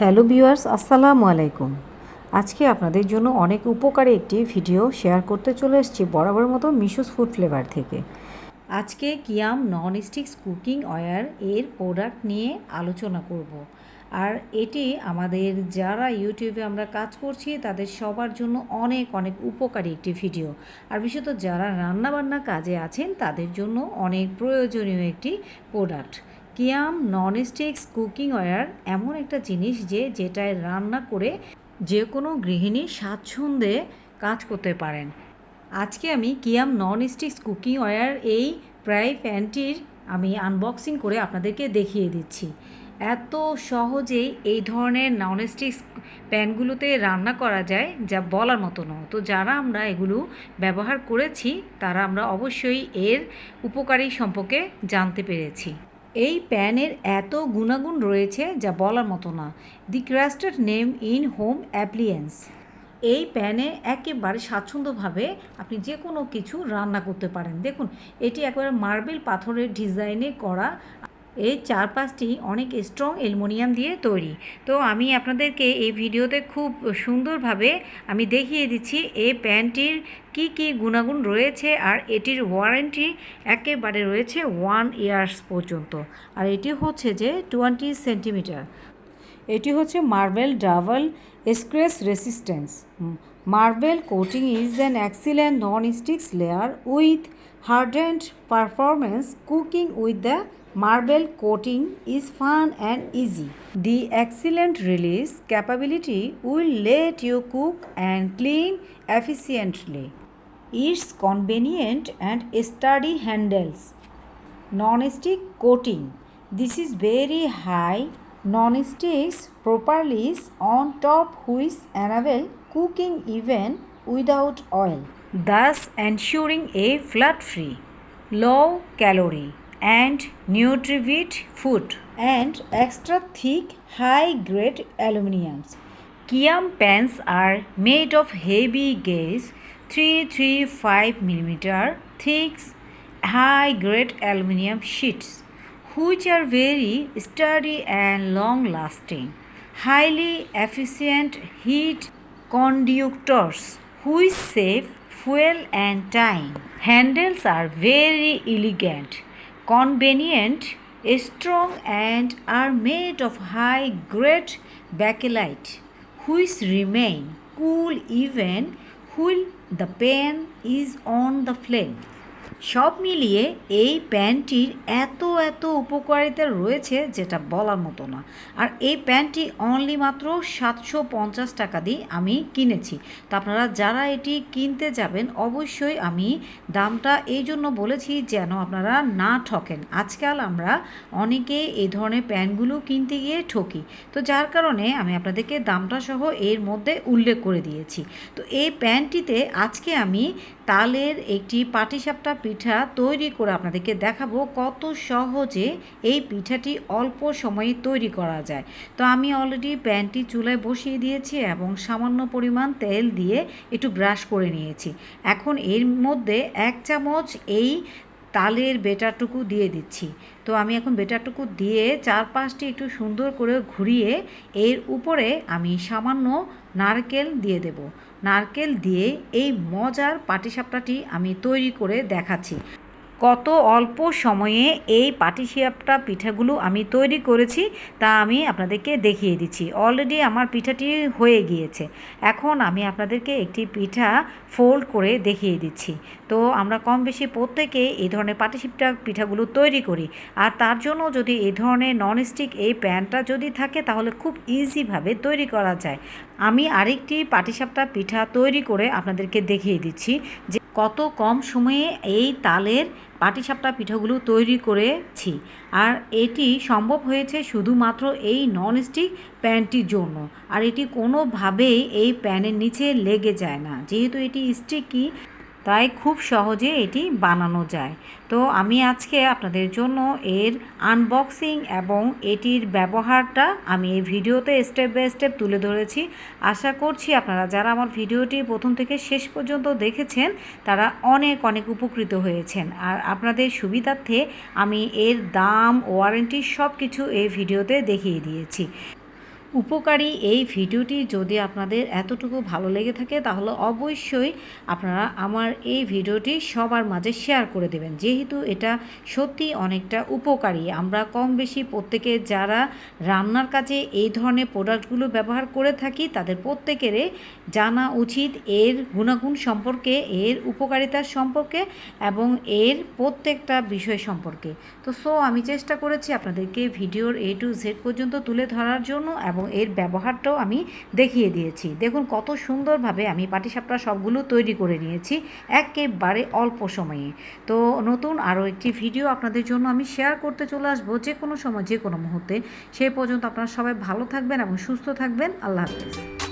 Hello viewers, আসসালামু আলাইকুম। আজকে আপনাদের জন্য অনেক উপকারী একটি ভিডিও শেয়ার করতে চলে এসেছি বরাবর মতো মিশোস ফুড ফ্লেভার থেকে। আজকে Kiam non sticks cooking ware এর প্রোডাক্ট নিয়ে আলোচনা করব। আর এটি আমাদের যারা ইউটিউবে আমরা কাজ করছি, তাদের সবার জন্য অনেক অনেক উপকারী একটি ভিডিও। আর বিশেষত যারা রান্নাবান্না কাজে আছেন, তাদের জন্য অনেক প্রয়োজনীয় একটি প্রোডাক্ট। কিয়াম ননস্টিক্স কুকিং ওয়্যার এমন একটা জিনিস যে, যেটায় রান্না করে যে কোনো গৃহিণী স্বাচ্ছন্দ্যে কাজ করতে পারেন। আজকে আমি কিয়াম ননস্টিক্স কুকিং ওয়্যার এই প্রায় প্যান্টির আমি আনবক্সিং করে আপনাদেরকে দেখিয়ে দিচ্ছি। এত সহজেই এই ধরনের ননস্টিক্স প্যানগুলোতে রান্না করা যায় যা বলার মতো নয়। তো যারা আমরা এগুলো ব্যবহার করেছি, তারা আমরা অবশ্যই এর উপকারী সম্পর্কে জানতে পেরেছি। এই প্যানের এত গুণাগুণ রয়েছে যা বলার মতো না। The trusted name in home appliance এই প্যানে একেবারে স্বাচ্ছন্দ্যভাবে আপনি যে কোনো কিছু রান্না করতে পারেন। দেখুন, এটি একবারে মার্বেল পাথরের ডিজাইনে করা এই চারপাশটি অনেক স্ট্রং অ্যালুমিনিয়াম দিয়ে তৈরি। তো আমি আপনাদেরকে এই ভিডিওতে খুব সুন্দরভাবে আমি দেখিয়ে দিচ্ছি এই প্যান্টটির কি কি গুণাগুণ রয়েছে আর এটির ওয়ারেন্টি একেবারে রয়েছে ওয়ান ইয়ার্স পর্যন্ত। আর এটি হচ্ছে যে টোয়েন্টি সেন্টিমিটার এটি হচ্ছে marble double scratch resistance marble coating is an excellent non sticks layer with hard and performance cooking with the marble coating is fun and easy. The excellent release capability will let you cook and clean efficiently. Its convenient and sturdy handles. Non-stick coating. This is very high non-sticks properly on top which enable cooking even without oil thus ensuring a flat-free, low-calorie and nutritive food and extra thick high-grade aluminiums. Kiam pans are made of heavy gauge 335 mm thick high-grade aluminium sheets which are very sturdy and long-lasting, highly efficient heat conductors which save fuel and time. Handles are very elegant, convenient, strong, and are made of high grade bakelite, which remain cool even while the pan is on the flame. সব মিলিয়ে এই প্যান্টটির এত এত উপকারিতা রয়েছে যেটা বলার মতো না। আর এই প্যান্টটি অনলি মাত্র সাতশো পঞ্চাশ টাকা দিয়ে আমি কিনেছি। তো আপনারা যারা এটি কিনতে যাবেন, অবশ্যই আমি দামটা এই জন্য বলেছি যেন আপনারা না ঠকেন। আজকাল আমরা অনেকে এই ধরনের প্যান্টগুলো কিনতে গিয়ে ঠকি। তো যার কারণে আমি আপনাদেরকে দামটা সহ এর মধ্যে উল্লেখ করে দিয়েছি। তো এই প্যান্টটিতে আজকে আমি তালের একটি পাটিসাপটা পিঠা তৈরি করে আপনাদেরকে দেখাবো কত সহজে এই পিঠাটি অল্প সময়ে তৈরি করা যায়। তো আমি অলরেডি প্যানটি চুলায় বসিয়ে দিয়েছি এবং সামান্য পরিমাণ তেল দিয়ে একটু ব্রাশ করে নিয়েছি। এখন এর মধ্যে এক চামচ এই তালের বেটারটুকু দিয়ে দিচ্ছি। তো আমি এখন বেটারটুকু দিয়ে চার পাঁচটি একটু সুন্দর করে ঘুরিয়ে এর উপরে আমি সামান্য নারকেল দিয়ে দেব। নারকেল দিয়ে এই মজার পাটিসাপটাটি আমি তৈরি করে দেখাচ্ছি। কত অল্প সময়ে এই পাটিসাপটা পিঠাগুলো আমি তৈরি করেছি তা আমি আপনাদেরকে দেখিয়ে দিচ্ছি। অলরেডি আমার পিঠাটি হয়ে গিয়েছে। এখন আমি আপনাদেরকে একটি পিঠা ফোল্ড করে দেখিয়ে দিচ্ছি। তো আমরা কম বেশি প্রত্যেকে এই ধরনের পাটিসাপটা পিঠাগুলো তৈরি করি। আর তার জন্য যদি এই ধরনের ননস্টিক এই প্যানটা যদি থাকে তাহলে খুব ইজিভাবে তৈরি করা যায়। আমি আরেকটি পাটিসাপটা পিঠা তৈরি করে আপনাদেরকে দেখিয়ে দিচ্ছি যে কত কম সময়ে এই তালের পাটিসাপটা পিঠাগুলো তৈরি করেছি। আর এটি সম্ভব হয়েছে শুধুমাত্র এই ননস্টিক প্যানটির জন্য। আর এটি কোনোভাবেই এই প্যানের নিচে লেগে যায় না। যেহেতু এটি স্টিকি তাই খুব সহজে এটি বানানো যায়। তো আমি আজকে আপনাদের জন্য এর আনবক্সিং এবং এটির ব্যবহারটা আমি এই ভিডিওতে স্টেপ বাই স্টেপ তুলে ধরেছি। আশা করছি আপনারা যারা আমার ভিডিওটি প্রথম থেকে শেষ পর্যন্ত দেখেছেন, তারা অনেক অনেক উপকৃত হয়েছেন। আর আপনাদের সুবিধার্থে আমি এর দাম ওয়ারেন্টি সব কিছু এই ভিডিওতে দেখিয়ে দিয়েছি। উপকারী এই ভিডিওটি যদি আপনাদের এতটুকু ভালো লেগে থাকে, তাহলে অবশ্যই আপনারা আমার এই ভিডিওটি সবার মাঝে শেয়ার করে দেবেন। যেহেতু এটা সত্যি অনেকটা উপকারী। আমরা কম বেশি প্রত্যেকে যারা রান্নার কাজে এই ধরনের প্রোডাক্টগুলো ব্যবহার করে থাকি, তাদের প্রত্যেকেরই জানা উচিত এর গুণাগুণ সম্পর্কে, এর উপকারিতার সম্পর্কে এবং এর প্রত্যেকটা বিষয় সম্পর্কে। তো সো আমি চেষ্টা করেছি আপনাদেরকে ভিডিওর এ টু জেড পর্যন্ত তুলে ধরার জন্য এবং এর ব্যবহারটাও আমি দেখিয়ে দিয়েছি। দেখুন কত সুন্দরভাবে আমি পাটিসাপটা সবগুলো তৈরি করে নিয়েছি, একেবারে অল্প সময়ে। তো নতুন আরও একটি ভিডিও আপনাদের জন্য আমি শেয়ার করতে চলে আসব যে কোনো সময়, যে কোনো মুহূর্তে। সেই পর্যন্ত আপনারা সবাই ভালো থাকবেন এবং সুস্থ থাকবেন। আল্লাহ হাফেজ।